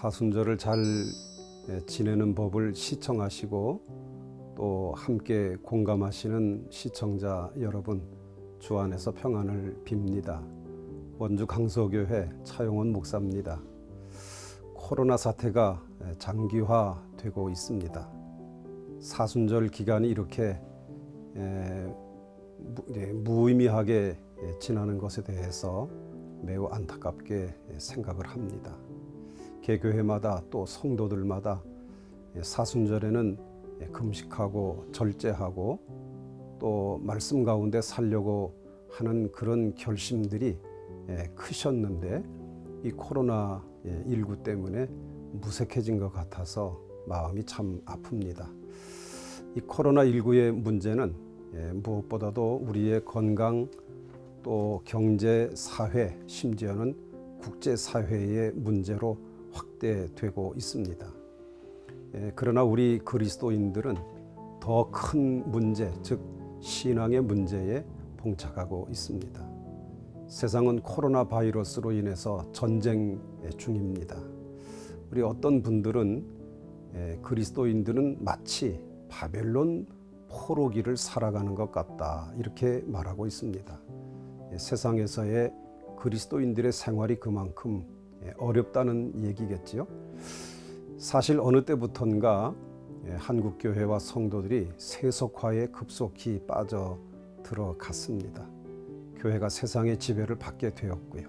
사순절을 잘 예, 지내는 법을 시청하시고 또 함께 공감하시는 시청자 여러분 주 안에서 평안을 빕니다. 원주 강서교회 차용원 목사입니다. 코로나 사태가 예, 장기화되고 있습니다. 사순절 기간이 이렇게 네, 무의미하게 예, 지나는 것에 대해서 매우 안타깝게 예, 생각을 합니다. 개교회마다 또 성도들마다 예, 사순절에는 예, 금식하고 절제하고 또 말씀 가운데 살려고 하는 그런 결심들이 예, 크셨는데 이 코로나 19 때문에 무색해진 것 같아서 마음이 참 아픕니다. 이 코로나 19의 문제는 예, 무엇보다도 우리의 건강 또 경제, 사회, 심지어는 국제 사회의 문제로 확대되고 있습니다. 예, 그러나 우리 그리스도인들은 더 큰 문제, 즉 신앙의 문제에 봉착하고 있습니다. 세상은 코로나 바이러스로 인해서 전쟁 중입니다. 우리 어떤 분들은 예, 그리스도인들은 마치 바벨론 포로기를 살아가는 것 같다 이렇게 말하고 있습니다. 예, 세상에서의 그리스도인들의 생활이 그만큼 예, 어렵다는 얘기겠지요. 사실 어느 때부턴가 예, 한국 교회와 성도들이 세속화에 급속히 빠져 들어갔습니다. 교회가 세상의 지배를 받게 되었고요.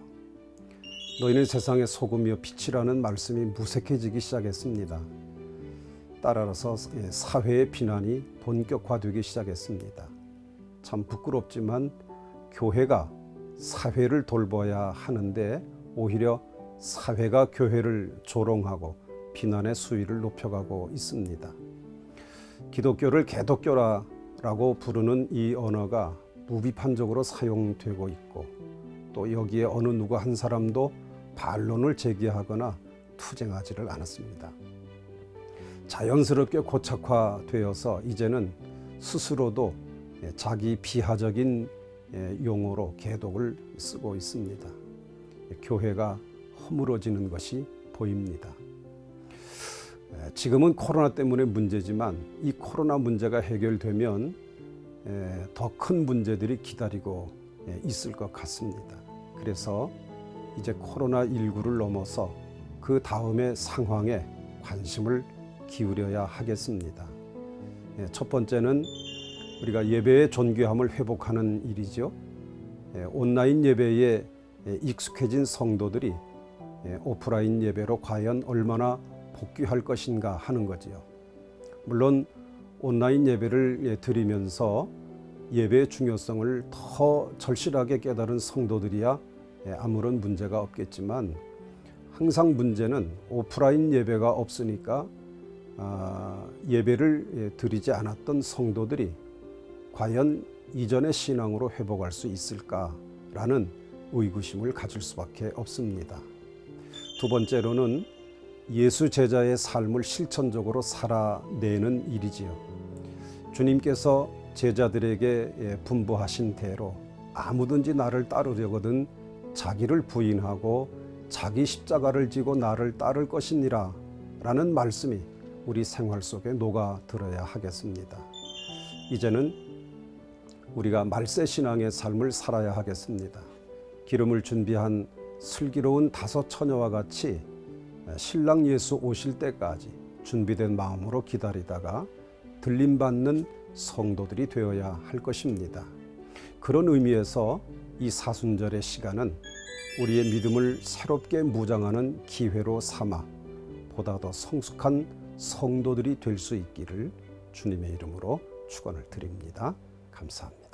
너희는 세상의 소금이요 빛이라는 말씀이 무색해지기 시작했습니다. 따라서 예, 사회의 비난이 본격화되기 시작했습니다. 참 부끄럽지만 교회가 사회를 돌봐야 하는데 오히려 사회가 교회를 조롱하고 비난의 수위를 높여가고 있습니다. 기독교를 개독교라고 부르는 이 언어가 무비판적으로 사용되고 있고 또 여기에 어느 누구 한 사람도 반론을 제기하거나 투쟁하지를 않았습니다. 자연스럽게 고착화되어서 이제는 스스로도 자기 비하적인 용어로 개독을 쓰고 있습니다. 교회가 허물어지는 것이 보입니다. 지금은 코로나 때문에 문제지만 이 코로나 문제가 해결되면 더 큰 문제들이 기다리고 있을 것 같습니다. 그래서 이제 코로나 19를 넘어서 그 다음의 상황에 관심을 기울여야 하겠습니다. 예, 첫 번째는 우리가 예배의 존귀함을 회복하는 일이죠. 예, 온라인 예배에 예, 익숙해진 성도들이 오프라인 예배로 과연 얼마나 복귀할 것인가 하는 거지요. 물론 온라인 예배를 드리면서 예배의 중요성을 더 절실하게 깨달은 성도들이야 아무런 문제가 없겠지만 항상 문제는 오프라인 예배가 없으니까 아, 예배를 드리지 않았던 성도들이 과연 이전의 신앙으로 회복할 수 있을까라는 의구심을 가질 수밖에 없습니다. 두 번째로는 예수 제자의 삶을 실천적으로 살아내는 일이지요. 주님께서 제자들에게 분부하신 대로 아무든지 나를 따르려거든 자기를 부인하고 자기 십자가를 지고 나를 따를 것이니라 라는 말씀이 우리 생활 속에 녹아 들어야 하겠습니다. 이제는 우리가 말세 신앙의 삶을 살아야 하겠습니다. 기름을 준비한 슬기로운 다섯 처녀와 같이 신랑 예수 오실 때까지 준비된 마음으로 기다리다가 들림 받는 성도들이 되어야 할 것입니다. 그런 의미에서 이 사순절의 시간은 우리의 믿음을 새롭게 무장하는 기회로 삼아 보다 더 성숙한 성도들이 될 수 있기를 주님의 이름으로 축원을 드립니다. 감사합니다.